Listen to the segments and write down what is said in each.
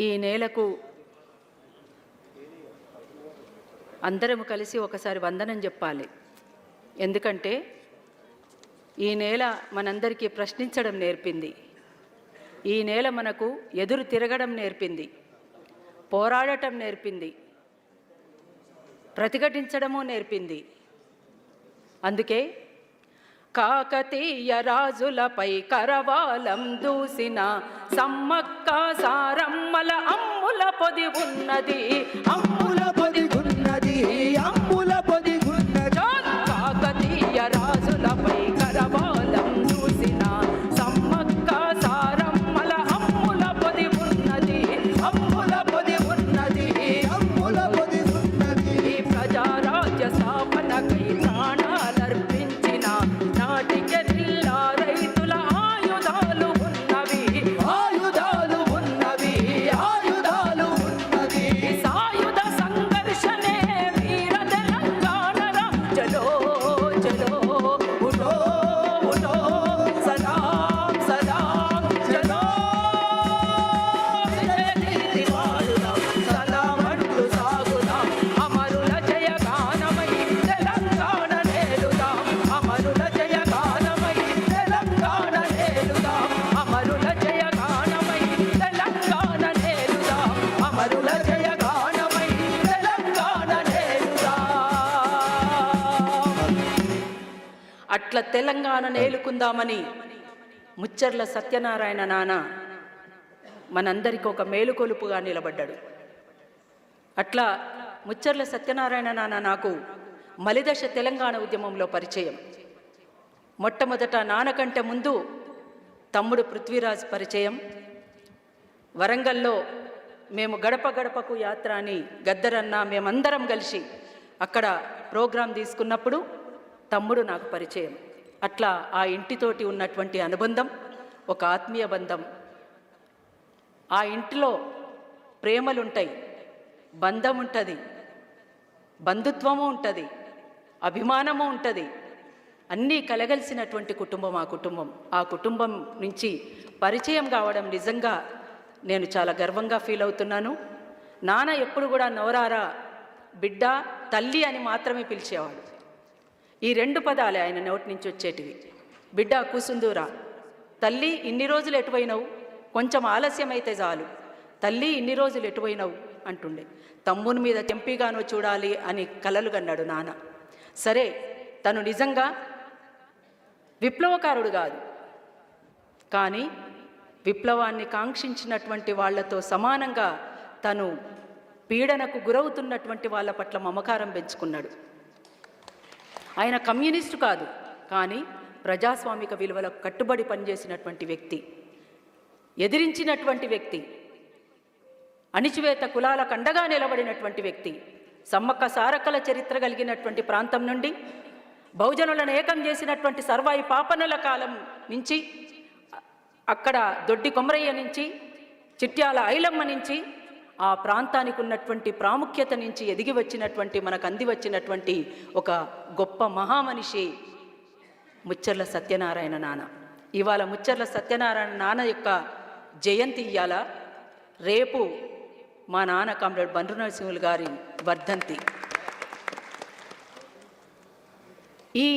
ఈ నేలకు అందరం కలిసి ఒకసారి వందనం చెప్పాలి. ఎందుకంటే ఈ నేల మనందరికీ ప్రశ్నించడం నేర్పింది. ఈ నేల మనకు ఎదురు తిరగడం నేర్పింది. పోరాడటం నేర్పింది. ప్రతిఘటించడము నేర్పింది. అందుకే కాకతీయ రాజులపై కరవాలం దూసిన సమ్మక్క సారమ్మల అమ్ముల పొది ఉన్నది అమ్ముల అట్లా తెలంగాణ నేలుకుందామని ముచ్చర్ల సత్యనారాయణ నాన్న మనందరికి ఒక మేలుకొలుపుగా నిలబడ్డాడు. అట్లా ముచ్చర్ల సత్యనారాయణ నాన్న నాకు మలిదశ తెలంగాణ ఉద్యమంలో పరిచయం. మొట్టమొదట నాన్నకంటే ముందు తమ్ముడు పృథ్వీరాజ్ పరిచయం. వరంగల్లో మేము గడప గడపకు యాత్ర అని గద్దరన్న మేమందరం కలిసి అక్కడ ప్రోగ్రాం తీసుకున్నప్పుడు తమ్ముడు నాకు పరిచయం. అట్లా ఆ ఇంటితోటి ఉన్నటువంటి అనుబంధం ఒక ఆత్మీయ బంధం. ఆ ఇంటిలో ప్రేమలుంటాయి బంధం ఉంటుంది బంధుత్వము ఉంటుంది అభిమానము ఉంటుంది. అన్నీ కలగలిసినటువంటి కుటుంబం ఆ కుటుంబం. ఆ కుటుంబం నుంచి పరిచయం కావడం నిజంగా నేను చాలా గర్వంగా ఫీల్ అవుతున్నాను. నాన్న ఎప్పుడు కూడా నవరారా బిడ్డ తల్లి అని మాత్రమే పిలిచేవాడు. ఈ రెండు పదాలే ఆయన నోటి నుంచి వచ్చేటివి. బిడ్డ కూసుందూరా. తల్లి ఇన్ని రోజులు ఎటువైనవు? కొంచెం ఆలస్యమైతే చాలు. తల్లి ఇన్ని రోజులు ఎటువైనవు? అంటుండే. తమ్ముని మీద చెంపిగానో చూడాలి అని కలలు కన్నాడు నాన్న. సరే తను నిజంగా విప్లవకారుడు కాదు. కానీ విప్లవాన్ని కాంక్షించినటువంటి వాళ్ళతో సమానంగా తను పీడనకు గురవుతున్నటువంటి వాళ్ళ పట్ల మమకారం పెంచుకున్నాడు. ఆయన కమ్యూనిస్టు కాదు కానీ ప్రజాస్వామిక విలువలకు కట్టుబడి పనిచేసినటువంటి వ్యక్తి ఎదిరించినటువంటి వ్యక్తి అణిచివేత కులాలకు అండగా నిలబడినటువంటి వ్యక్తి సమ్మక్క సారక్కల చరిత్ర కలిగినటువంటి ప్రాంతం నుండి బహుజనులను ఏకం చేసినటువంటి సర్వాయి పాపనల కాలం నుంచి అక్కడ దొడ్డి కొమరయ్య నుంచి చిట్యాల ఐలమ్మ నుంచి ఆ ప్రాంతానికి ఉన్నటువంటి ప్రాముఖ్యత నుంచి ఎదిగి వచ్చినటువంటి మనకు అంది వచ్చినటువంటి ఒక గొప్ప మహామనిషి ముచ్చర్ల సత్యనారాయణ నాన్న. ఇవాళ ముచ్చర్ల సత్యనారాయణ నాన్న యొక్క జయంతి ఇయ్యాల. రేపు మా నాన్న కామ్రేడ్ బండ్రు నరసింహులు గారి వర్ధంతి. ఈ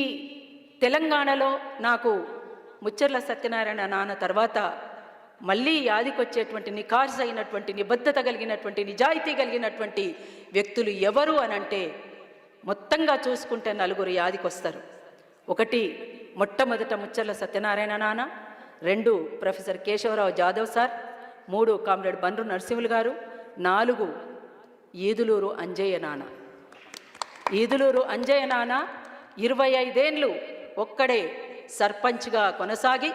తెలంగాణలో నాకు ముచ్చర్ల సత్యనారాయణ నాన్న తర్వాత మళ్ళీ యాదికొచ్చేటువంటి నిఖార్స్ అయినటువంటి నిబద్ధత కలిగినటువంటి నిజాయితీ కలిగినటువంటి వ్యక్తులు ఎవరు అనంటే మొత్తంగా చూసుకుంటే నలుగురు యాదికొస్తారు. ఒకటి మొట్టమొదట ముచ్చర్ల సత్యనారాయణ నాన్న రెండు ప్రొఫెసర్ కేశవరావు జాదవ్ సార్ మూడు కామ్రేడ్ బండ్రు నరసింహులు గారు నాలుగు ఈదులూరు అంజయ్య నాన్న. ఈదులూరు అంజయ్య నాన్న ఇరవై ఐదేండ్లు ఒక్కడే సర్పంచ్గా కొనసాగి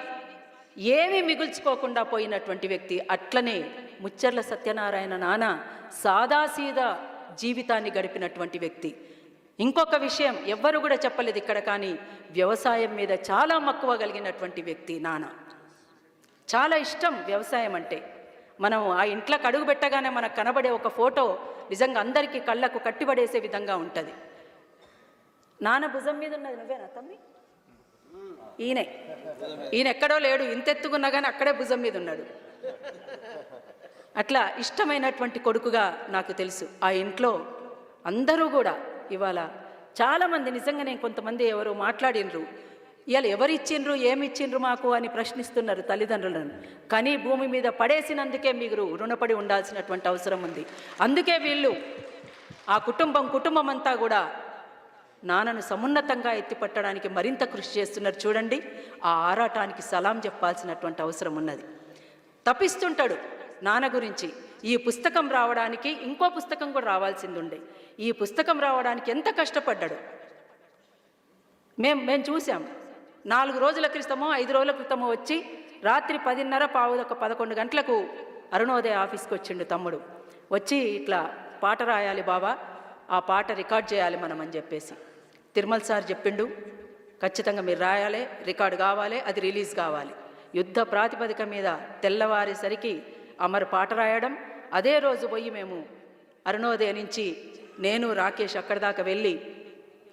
ఏమీ మిగుల్చుకోకుండా పోయినటువంటి వ్యక్తి అట్లనే ముచ్చర్ల సత్యనారాయణ నాన్న సాదాసీదా జీవితాన్ని గడిపినటువంటి వ్యక్తి. ఇంకొక విషయం ఎవ్వరు కూడా చెప్పలేదు ఇక్కడ కానీ వ్యవసాయం మీద చాలా మక్కువ కలిగినటువంటి వ్యక్తి నాన్న. చాలా ఇష్టం వ్యవసాయం అంటే. మనం ఆ ఇంట్లోకి అడుగు పెట్టగానే మనకు కనబడే ఒక ఫోటో నిజంగా అందరికీ కళ్ళకు కట్టిబడేసే విధంగా ఉంటుంది. నాన్న భుజం మీద ఉన్నది నువ్వేనా తమ్మి? ఈయనే. ఈయన ఎక్కడో లేడు ఇంతెత్తుకున్నా కానీ అక్కడే భుజం మీద ఉన్నాడు. అట్లా ఇష్టమైనటువంటి కొడుకుగా నాకు తెలుసు. ఆ ఇంట్లో అందరూ కూడా ఇవాళ చాలామంది నిజంగా నేను కొంతమంది ఎవరు మాట్లాడినరు. ఇవాళ ఎవరు ఇచ్చిండ్రు ఇచ్చిండ్రు మాకు అని ప్రశ్నిస్తున్నారు తల్లిదండ్రులను. కానీ భూమి మీద పడేసినందుకే మీరు రుణపడి ఉండాల్సినటువంటి అవసరం ఉంది. అందుకే వీళ్ళు ఆ కుటుంబం కుటుంబం అంతా కూడా నాన్నను సమున్నతంగా ఎత్తిపట్టడానికి మరింత కృషి చేస్తున్నారు చూడండి. ఆ ఆరాటానికి సలాం చెప్పాల్సినటువంటి అవసరం ఉన్నది. తప్పిస్తుంటాడు నాన్న గురించి. ఈ పుస్తకం రావడానికి ఇంకో పుస్తకం కూడా రావాల్సింది ఉండే ఈ పుస్తకం రావడానికి ఎంత కష్టపడ్డాడు? మేం మేము చూసాం నాలుగు రోజుల క్రితమో ఐదు రోజుల క్రితమో వచ్చి రాత్రి పదిన్నర పావు ఒక పదకొండు గంటలకు అరుణోదయ ఆఫీస్కి వచ్చిండు తమ్ముడు. వచ్చి ఇట్లా పాట రాయాలి బాబా ఆ పాట రికార్డ్ చేయాలి మనం అని చెప్పేసి. తిరుమల్ సార్ చెప్పిండు ఖచ్చితంగా మీరు రాయాలి రికార్డు కావాలి అది రిలీజ్ కావాలి. యుద్ధ ప్రాతిపదిక మీద తెల్లవారేసరికి అమరు పాట రాయడం అదే రోజు పోయి మేము అరుణోదయ నుంచి నేను రాకేష్ అక్కడి దాకా వెళ్ళి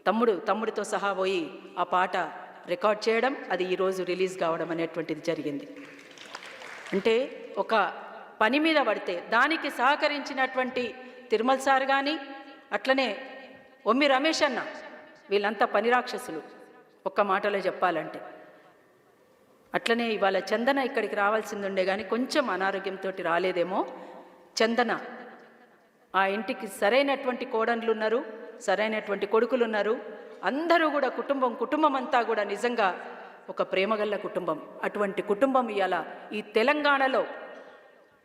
తమ్ముడు తమ్ముడితో సహా పోయి ఆ పాట రికార్డ్ చేయడం అది ఈరోజు రిలీజ్ కావడం అనేటువంటిది జరిగింది. అంటే ఒక పని మీద పడితే దానికి సహకరించినటువంటి తిరుమల్ సార్ కానీ అట్లనే ఒమ్మి రమేష్ అన్న వీళ్ళంతా పని రాక్షసులు. ఒక్క మాటలో చెప్పాలంటే. అట్లనే ఇవాళ చందన ఇక్కడికి రావాల్సింది ఉండే కానీ కొంచెం అనారోగ్యంతో రాలేదేమో. చందన ఆ ఇంటికి సరైనటువంటి కోడన్లు ఉన్నారు సరైనటువంటి కొడుకులు ఉన్నారు అందరూ కూడా కుటుంబం కుటుంబం అంతా కూడా నిజంగా ఒక ప్రేమగల్ల కుటుంబం. అటువంటి కుటుంబం ఇవాళ ఈ తెలంగాణలో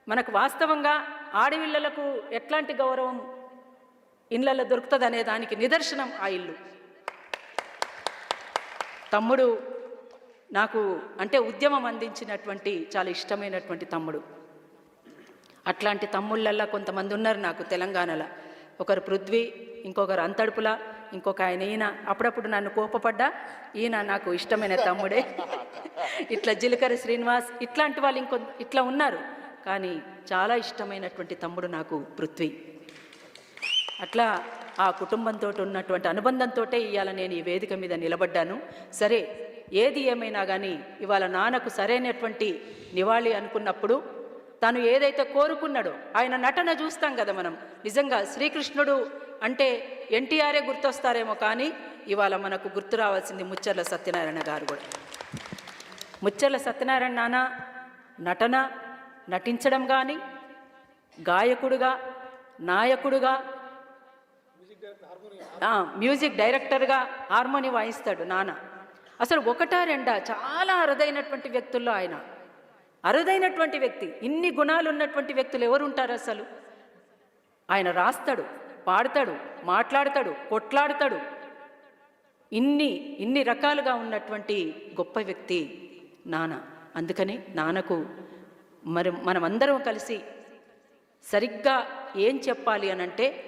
మనకు వాస్తవంగా ఆడవిళ్ళలకు ఎట్లాంటి గౌరవం ఇళ్ళల్లో దొరుకుతుంది అనే దానికి నిదర్శనం ఆ ఇల్లు. తమ్ముడు నాకు అంటే ఉద్యమం అందించినటువంటి చాలా ఇష్టమైనటువంటి తమ్ముడు. అట్లాంటి తమ్ముళ్ళల్లా కొంతమంది ఉన్నారు నాకు తెలంగాణలో. ఒకరు పృథ్వీ ఇంకొకరు అంతడుపుల ఇంకొక ఆయన ఈయన. అప్పుడప్పుడు నన్ను కోపపడ్డా ఈయన నాకు ఇష్టమైన తమ్ముడే. ఇట్లా జీలకర్ర శ్రీనివాస్ ఇట్లాంటి వాళ్ళు ఇంకొ ఇట్లా ఉన్నారు. కానీ చాలా ఇష్టమైనటువంటి తమ్ముడు నాకు పృథ్వీ. అట్లా ఆ కుటుంబంతో ఉన్నటువంటి అనుబంధంతో ఇవాళ నేను ఈ వేదిక మీద నిలబడ్డాను. సరే ఏది ఏమైనా కానీ ఇవాళ నాన్నకు సరైనటువంటి నివాళి అనుకున్నప్పుడు తను ఏదైతే కోరుకున్నాడో ఆయన నటన చూస్తాం కదా మనం. నిజంగా శ్రీకృష్ణుడు అంటే ఎన్టీఆరే గుర్తొస్తారేమో కానీ ఇవాళ మనకు గుర్తు రావాల్సింది ముచ్చర్ల సత్యనారాయణ గారు కూడా. ముచ్చర్ల సత్యనారాయణ నాన్న నటన నటించడం కానీ గాయకుడుగా నాయకుడుగా మ్యూజిక్ డైరెక్టర్గా హార్మోని వాయిస్తాడు నాన్న. అసలు ఒకటా రెండా? చాలా అరుదైనటువంటి వ్యక్తుల్లో ఆయన. అరుదైనటువంటి వ్యక్తి. ఇన్ని గుణాలు ఉన్నటువంటి వ్యక్తులు ఎవరు ఉంటారు అసలు? ఆయన రాస్తాడు పాడతాడు మాట్లాడతాడు కొట్లాడతాడు. ఇన్ని ఇన్ని రకాలుగా ఉన్నటువంటి గొప్ప వ్యక్తి నాన్న. అందుకని నాన్నకు మరి మనమందరం కలిసి సరిగ్గా ఏం చెప్పాలి అనంటే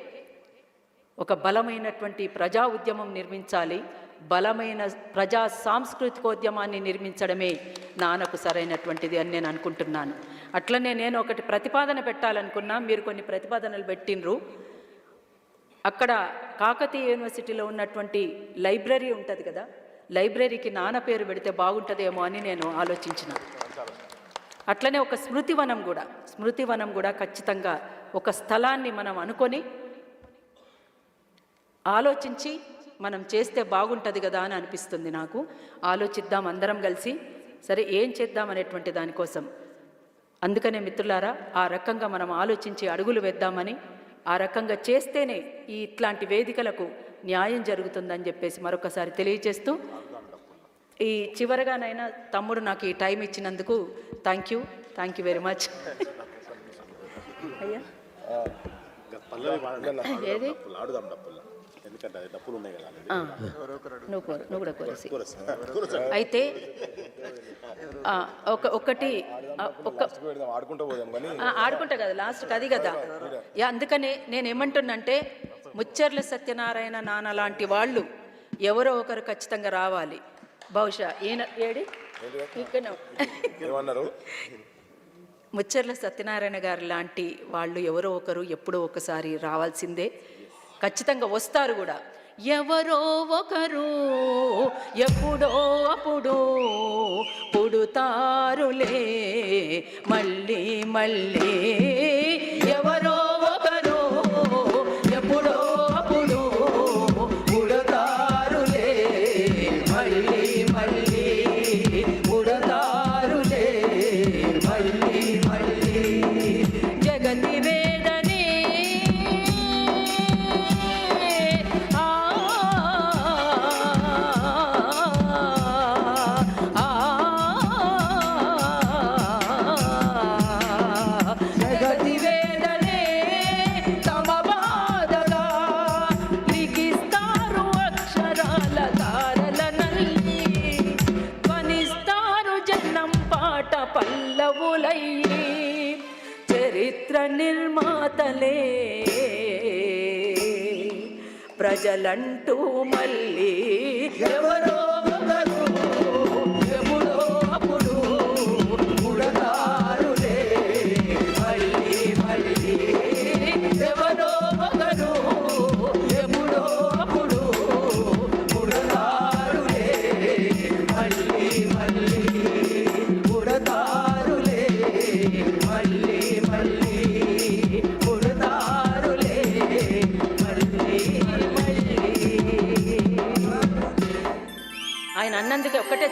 ఒక బలమైనటువంటి ప్రజా ఉద్యమం నిర్మించాలి. బలమైన ప్రజా సాంస్కృతికోద్యమాన్ని నిర్మించడమే నాన్నకు సరైనటువంటిది అని నేను అనుకుంటున్నాను. అట్లనే నేను ఒకటి ప్రతిపాదన పెట్టాలనుకున్నా మీరు కొన్ని ప్రతిపాదనలు పెట్టినరు అక్కడ కాకతీయ యూనివర్సిటీలో ఉన్నటువంటి లైబ్రరీ ఉంటుంది కదా లైబ్రరీకి నాన్న పేరు పెడితే బాగుంటుందేమో అని నేను ఆలోచించిన. అట్లనే ఒక స్మృతివనం కూడా స్మృతివనం కూడా ఖచ్చితంగా ఒక స్థలాన్ని మనం అనుకొని ఆలోచించి మనం చేస్తే బాగుంటుంది కదా అని అనిపిస్తుంది నాకు. ఆలోచిద్దాం అందరం కలిసి. సరే ఏం చేద్దాం అనేటువంటి దానికోసం అందుకనే మిత్రులారా ఆ రకంగా మనం ఆలోచించి అడుగులు వేద్దామని ఆ రకంగా చేస్తేనే ఈ ఇట్లాంటి వేదికలకు న్యాయం జరుగుతుందని చెప్పేసి మరొకసారి తెలియజేస్తూ ఈ చివరగానైనా తమ్ముడు నాకు ఈ టైం ఇచ్చినందుకు thank you thank you very much. అయ్యా. ఏది? నువ్వు కోరు నువ్వు కూడా కోరేసి. అయితే ఆ, ఒక ఒకటి ఆడుకుంటూ పోదాం కానీ ఆ, ఆడుకుంటా కదా లాస్ట్కి అది కదా. యా అందుకనే నేను ఏమంటున్నంటే ముచ్చర్ల సత్యనారాయణ నాన్న లాంటి వాళ్ళు ఎవరో ఒకరు ఖచ్చితంగా రావాలి. బహుశా ఈయన ఏడి? ముచ్చర్ల సత్యనారాయణ గారు లాంటి వాళ్ళు ఎవరో ఒకరు ఎప్పుడో ఒకసారి రావాల్సిందే. ఖచ్చితంగా వస్తారు కూడా. ఎవరో ఒకరు ఎప్పుడో అప్పుడు పుడుతారులే మళ్ళీ మళ్ళీ చరిత్ర నిర్మాతలే. ప్రజలంటూ మళ్ళీ ఎవరో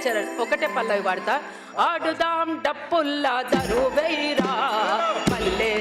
చరణ్ ఒకటే పల్లవి వాడతా. ఆడుదాం డప్పుల్లా దరువైరా పల్లె